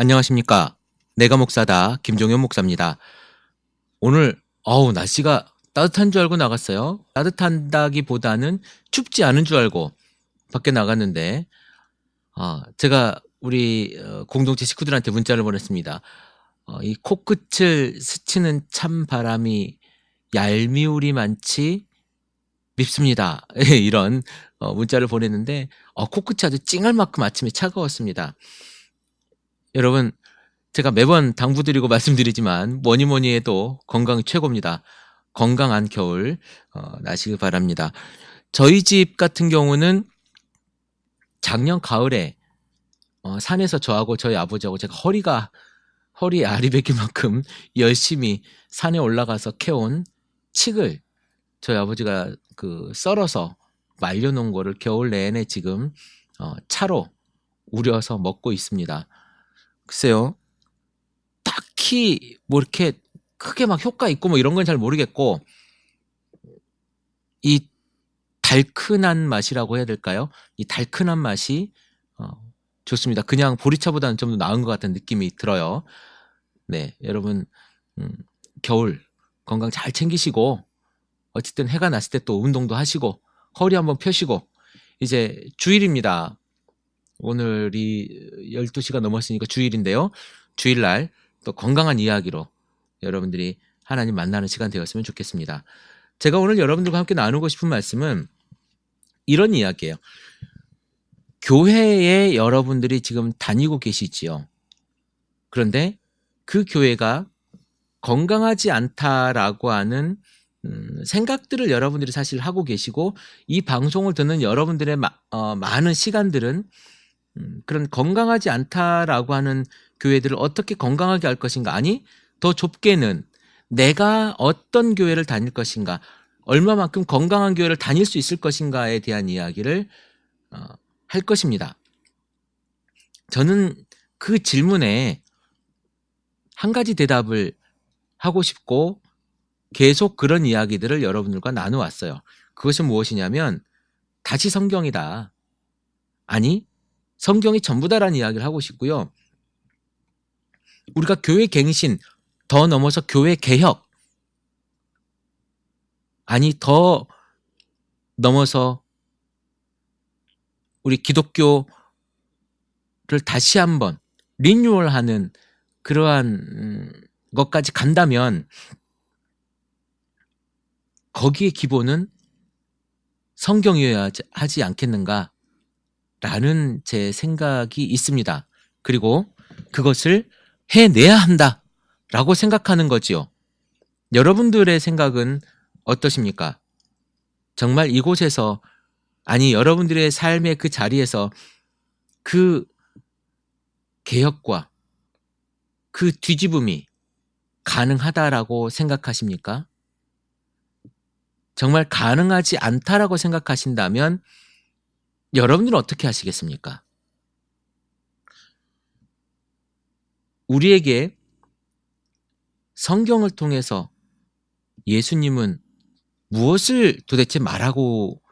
안녕하십니까. 내가 목사다. 김종현 목사입니다. 오늘, 어우, 날씨가 따뜻한 줄 알고 나갔어요. 따뜻한다기 보다는 춥지 않은 줄 알고 밖에 나갔는데, 아, 제가 우리 어, 공동체 식구들한테 문자를 보냈습니다. 어, 이 코끝을 스치는 찬 바람이 얄미울이 많지 밉습니다. 이런 어, 문자를 보냈는데 어, 코끝이 아주 찡할 만큼 아침에 차가웠습니다. 여러분 제가 매번 당부드리고 말씀드리지만 뭐니 뭐니 해도 건강이 최고입니다. 건강한 겨울 어, 나시길 바랍니다. 저희 집 같은 경우는 작년 가을에 어, 산에서 저하고 저희 아버지하고 제가 허리가 허리 알이 베길 만큼 열심히 산에 올라가서 캐온 칡을 저희 아버지가 그 썰어서 말려놓은 거를 겨울 내내 지금 어, 차로 우려서 먹고 있습니다. 글쎄요, 딱히 뭐 이렇게 크게 막 효과 있고 뭐 이런 건 잘 모르겠고 이 달큰한 맛이라고 해야 될까요? 이 달큰한 맛이 어, 좋습니다. 그냥 보리차보다는 좀 더 나은 것 같은 느낌이 들어요. 네, 여러분 음, 겨울 건강 잘 챙기시고 어쨌든 해가 났을 때 또 운동도 하시고 허리 한번 펴시고 이제 주일입니다. 오늘이 12시가 넘었으니까 주일인데요. 주일날 또 건강한 이야기로 여러분들이 하나님 만나는 시간 되었으면 좋겠습니다. 제가 오늘 여러분들과 함께 나누고 싶은 말씀은 이런 이야기예요. 교회에 여러분들이 지금 다니고 계시지요. 그런데 그 교회가 건강하지 않다라고 하는 음, 생각들을 여러분들이 사실 하고 계시고 이 방송을 듣는 여러분들의 마, 어, 많은 시간들은 음, 그런 건강하지 않다라고 하는 교회들을 어떻게 건강하게 할 것인가 아니 더 좁게는 내가 어떤 교회를 다닐 것인가 얼마만큼 건강한 교회를 다닐 수 있을 것인가에 대한 이야기를 어, 할 것입니다. 저는 그 질문에 한 가지 대답을 하고 싶고 계속 그런 이야기들을 여러분들과 나누었어요. 그것이 무엇이냐면 다시 성경이다. 아니 성경이 전부다라는 이야기를 하고 싶고요. 우리가 교회 갱신 더 넘어서 교회 개혁 아니 더 넘어서 우리 기독교를 다시 한번 리뉴얼하는 그러한 음, 것까지 간다면 거기에 기본은 성경이어야 하지 않겠는가 라는 제 생각이 있습니다. 그리고 그것을 해내야 한다 라고 생각하는 거지요. 여러분들의 생각은 어떠십니까? 정말 이곳에서 아니 여러분들의 삶의 그 자리에서 그 개혁과 그 뒤집음이 가능하다라고 생각하십니까? 정말 가능하지 않다라고 생각하신다면 여러분들은 어떻게 하시겠습니까? 우리에게 성경을 통해서 예수님은 무엇을 도대체 말하고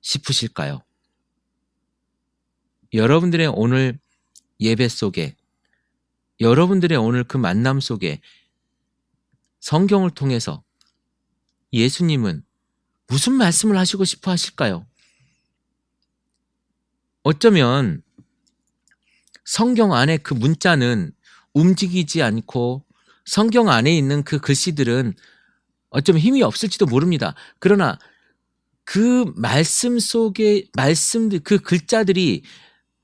싶으실까요? 여러분들의 오늘 예배 속에, 여러분들의 오늘 그 만남 속에 성경을 통해서 예수님은 무슨 말씀을 하시고 싶어 하실까요? 어쩌면 성경 안에 그 문자는 움직이지 않고 성경 안에 있는 그 글씨들은 어쩌면 힘이 없을지도 모릅니다. 그러나 그 말씀 속에 말씀들 그 글자들이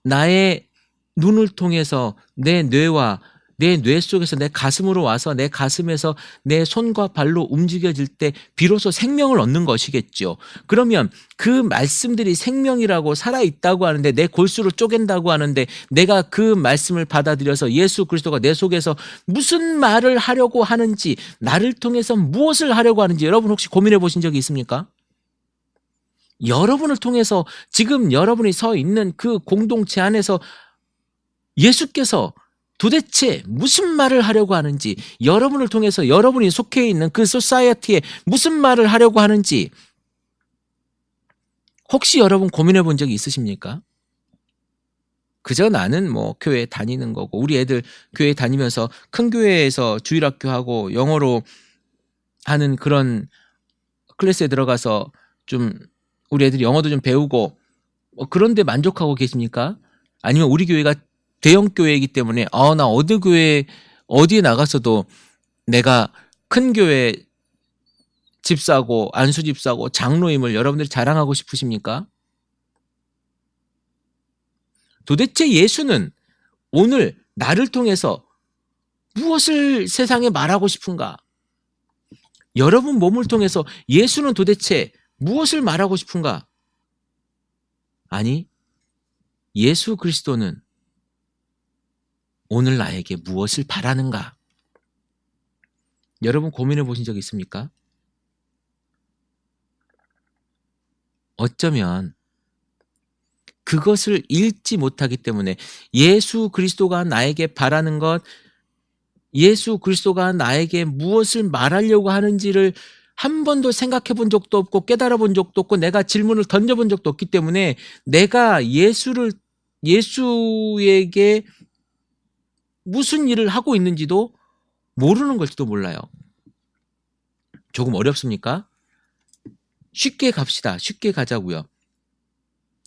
나의 눈을 통해서 내 뇌와 내 뇌 속에서 내 가슴으로 와서 내 가슴에서 내 손과 발로 움직여질 때 비로소 생명을 얻는 것이겠죠. 그러면 그 말씀들이 생명이라고 살아있다고 하는데 내 골수로 쪼갠다고 하는데 내가 그 말씀을 받아들여서 예수 그리스도가 내 속에서 무슨 말을 하려고 하는지 나를 통해서 무엇을 하려고 하는지 여러분 혹시 고민해 보신 적이 있습니까? 여러분을 통해서 지금 여러분이 서 있는 그 공동체 안에서 예수께서 도대체 무슨 말을 하려고 하는지 여러분을 통해서 여러분이 속해 있는 그 소사이어티에 무슨 말을 하려고 하는지 혹시 여러분 고민해 본 적이 있으십니까? 그저 나는 뭐 교회 다니는 거고 우리 애들 교회 다니면서 큰 교회에서 주일학교 하고 영어로 하는 그런 클래스에 들어가서 좀 우리 애들이 영어도 좀 배우고 뭐 그런데 만족하고 계십니까? 아니면 우리 교회가 대형 교회이기 때문에 아 나 어느 교회 어디에 나가서도 내가 큰 교회 집사고 안수 집사고 장로임을 여러분들이 자랑하고 싶으십니까? 도대체 예수는 오늘 나를 통해서 무엇을 세상에 말하고 싶은가? 여러분 몸을 통해서 예수는 도대체 무엇을 말하고 싶은가? 아니, 예수 그리스도는 오늘 나에게 무엇을 바라는가? 여러분 고민해 보신 적 있습니까? 어쩌면 그것을 읽지 못하기 때문에 예수 그리스도가 나에게 바라는 것, 예수 그리스도가 나에게 무엇을 말하려고 하는지를 한 번도 생각해 본 적도 없고 깨달아 본 적도 없고 내가 질문을 던져 본 적도 없기 때문에 내가 예수를, 예수에게 무슨 일을 하고 있는지도 모르는 걸지도 몰라요. 조금 어렵습니까? 쉽게 갑시다. 쉽게 가자고요.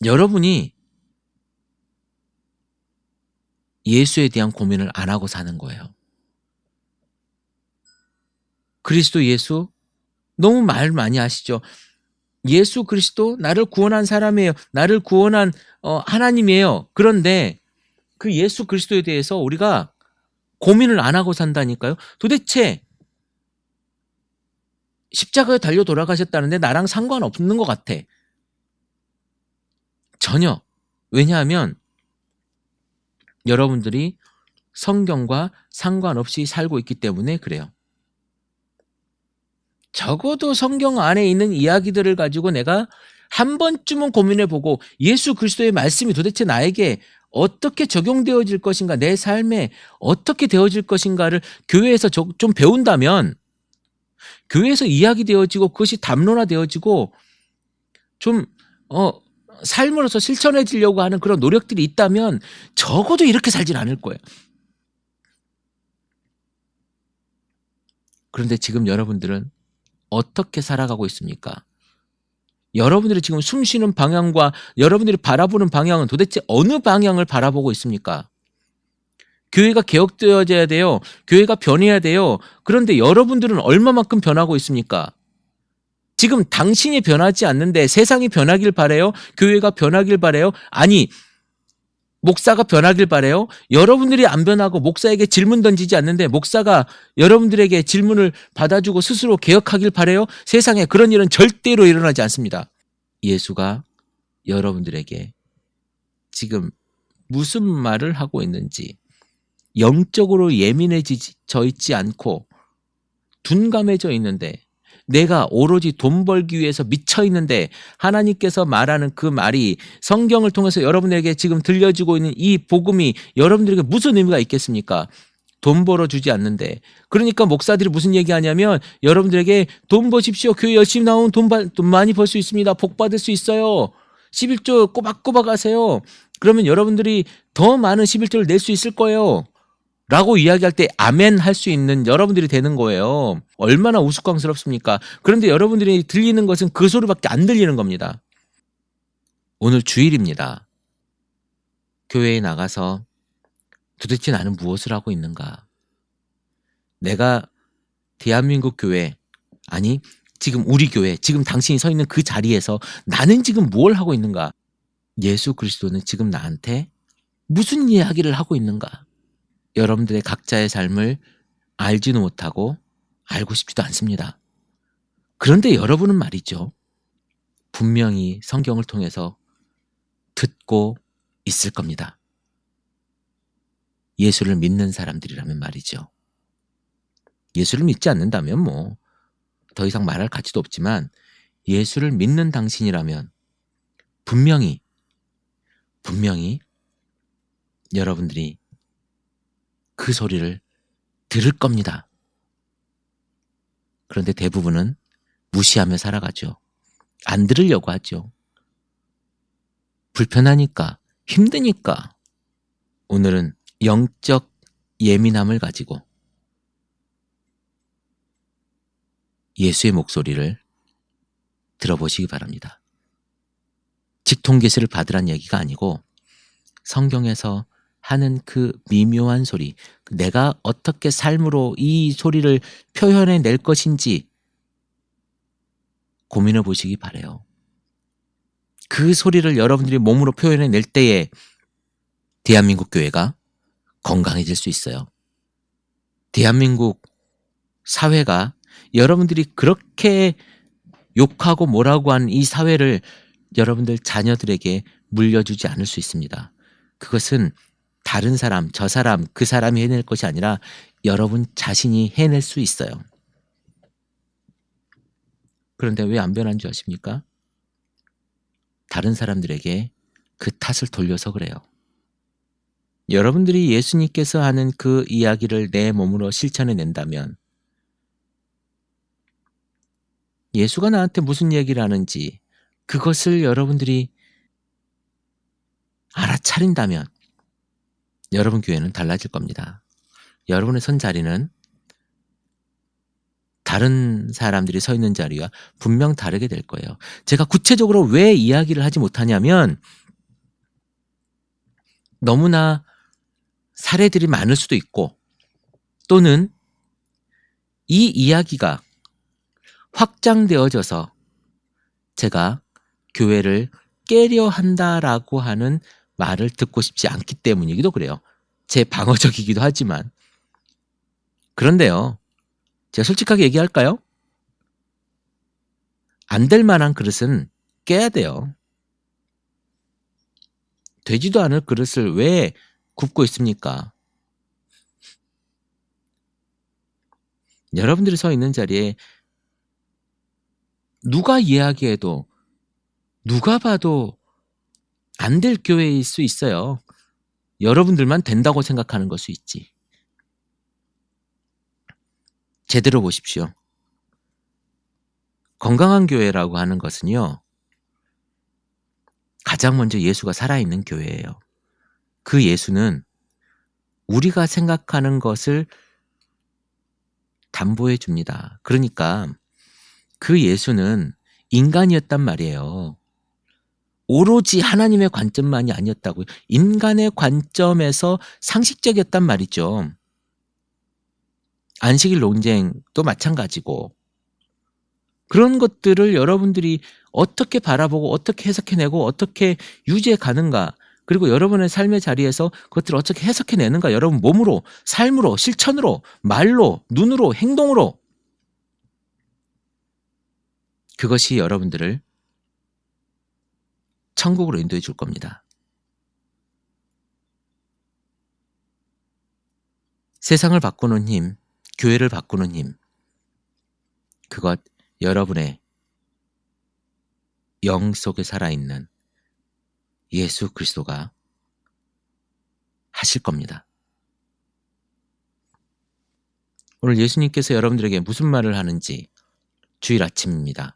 여러분이 예수에 대한 고민을 안 하고 사는 거예요. 그리스도 예수 너무 말 많이 하시죠. 예수 그리스도 나를 구원한 사람이에요. 나를 구원한 어, 하나님이에요. 그런데 그 예수 그리스도에 대해서 우리가 고민을 안 하고 산다니까요. 도대체 십자가에 달려 돌아가셨다는데 나랑 상관없는 것 같아. 전혀. 왜냐하면 여러분들이 성경과 상관없이 살고 있기 때문에 그래요. 적어도 성경 안에 있는 이야기들을 가지고 내가 한 번쯤은 고민해 보고 예수 그리스도의 말씀이 도대체 나에게 어떻게 적용되어질 것인가, 내 삶에 어떻게 되어질 것인가를 교회에서 좀 배운다면 교회에서 이야기되어지고 그것이 담론화되어지고 좀, 어, 삶으로서 실천해지려고 하는 그런 노력들이 있다면 적어도 이렇게 살진 않을 거예요. 그런데 지금 여러분들은 어떻게 살아가고 있습니까? 여러분들이 지금 숨 쉬는 방향과 여러분들이 바라보는 방향은 도대체 어느 방향을 바라보고 있습니까? 교회가 개혁되어져야 돼요. 교회가 변해야 돼요. 그런데 여러분들은 얼마만큼 변하고 있습니까? 지금 당신이 변하지 않는데 세상이 변하길 바래요? 교회가 변하길 바래요? 아니, 목사가 변하길 바래요? 여러분들이 안 변하고 목사에게 질문 던지지 않는데 목사가 여러분들에게 질문을 받아주고 스스로 개혁하길 바래요? 세상에 그런 일은 절대로 일어나지 않습니다. 예수가 여러분들에게 지금 무슨 말을 하고 있는지 영적으로 예민해져 있지 않고 둔감해져 있는데 내가 오로지 돈 벌기 위해서 미쳐 있는데 하나님께서 말하는 그 말이 성경을 통해서 여러분에게 지금 들려지고 있는 이 복음이 여러분들에게 무슨 의미가 있겠습니까? 돈 벌어주지 않는데. 그러니까 목사들이 무슨 얘기 하냐면 여러분들에게 돈 버십시오. 교회 열심히 나오면 돈, 돈 많이 벌 수 있습니다. 복 받을 수 있어요. 11조 꼬박꼬박 하세요. 그러면 여러분들이 더 많은 11조를 낼 수 있을 거예요. 라고 이야기할 때 아멘 할 수 있는 여러분들이 되는 거예요. 얼마나 우스꽝스럽습니까? 그런데 여러분들이 들리는 것은 그 소리밖에 안 들리는 겁니다. 오늘 주일입니다. 교회에 나가서 도대체 나는 무엇을 하고 있는가? 내가 대한민국 교회, 아니, 지금 우리 교회, 지금 당신이 서 있는 그 자리에서 나는 지금 뭘 하고 있는가? 예수 그리스도는 지금 나한테 무슨 이야기를 하고 있는가? 여러분들의 각자의 삶을 알지도 못하고 알고 싶지도 않습니다. 그런데 여러분은 말이죠. 분명히 성경을 통해서 듣고 있을 겁니다. 예수를 믿는 사람들이라면 말이죠. 예수를 믿지 않는다면 뭐 더 이상 말할 가치도 없지만 예수를 믿는 당신이라면 분명히 분명히 여러분들이 그 소리를 들을 겁니다. 그런데 대부분은 무시하며 살아가죠. 안 들으려고 하죠. 불편하니까, 힘드니까, 오늘은 영적 예민함을 가지고 예수의 목소리를 들어보시기 바랍니다. 직통계시를 받으란 얘기가 아니고 성경에서 하는 그 미묘한 소리, 내가 어떻게 삶으로 이 소리를 표현해 낼 것인지 고민해 보시기 바래요. 그 소리를 여러분들이 몸으로 표현해 낼 때에 대한민국 교회가 건강해질 수 있어요. 대한민국 사회가 여러분들이 그렇게 욕하고 뭐라고 한 이 사회를 여러분들 자녀들에게 물려주지 않을 수 있습니다. 그것은 다른 사람, 저 사람, 그 사람이 해낼 것이 아니라 여러분 자신이 해낼 수 있어요. 그런데 왜 안 변한 줄 아십니까? 다른 사람들에게 그 탓을 돌려서 그래요. 여러분들이 예수님께서 하는 그 이야기를 내 몸으로 실천해 낸다면 예수가 나한테 무슨 얘기를 하는지 그것을 여러분들이 알아차린다면 여러분 교회는 달라질 겁니다. 여러분의 선 자리는 다른 사람들이 서 있는 자리와 분명 다르게 될 거예요. 제가 구체적으로 왜 이야기를 하지 못하냐면 너무나 사례들이 많을 수도 있고 또는 이 이야기가 확장되어져서 제가 교회를 깨려 한다라고 하는 말을 듣고 싶지 않기 때문이기도 그래요. 제 방어적이기도 하지만. 그런데요. 제가 솔직하게 얘기할까요? 안 될 만한 그릇은 깨야 돼요. 되지도 않을 그릇을 왜 굽고 있습니까? 여러분들이 서 있는 자리에 누가 이야기해도 누가 봐도 안 될 교회일 수 있어요. 여러분들만 된다고 생각하는 걸 수 있지. 제대로 보십시오. 건강한 교회라고 하는 것은요, 가장 먼저 예수가 살아있는 교회예요. 그 예수는 우리가 생각하는 것을 담보해 줍니다. 그러니까 그 예수는 인간이었단 말이에요. 오로지 하나님의 관점만이 아니었다고요. 인간의 관점에서 상식적이었단 말이죠. 안식일 논쟁도 마찬가지고. 그런 것들을 여러분들이 어떻게 바라보고 어떻게 해석해내고 어떻게 유지해 가는가. 그리고 여러분의 삶의 자리에서 그것들을 어떻게 해석해내는가. 여러분 몸으로, 삶으로, 실천으로, 말로, 눈으로, 행동으로. 그것이 여러분들을 천국으로 인도해 줄 겁니다. 세상을 바꾸는 힘, 교회를 바꾸는 힘, 그것 여러분의 영 속에 살아있는 예수 그리스도가 하실 겁니다. 오늘 예수님께서 여러분들에게 무슨 말을 하는지 주일 아침입니다.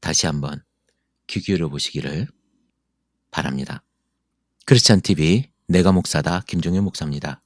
다시 한번 귀 기울여 보시기를 바랍니다. 크리스찬 TV 내가 목사다 김종현 목사입니다.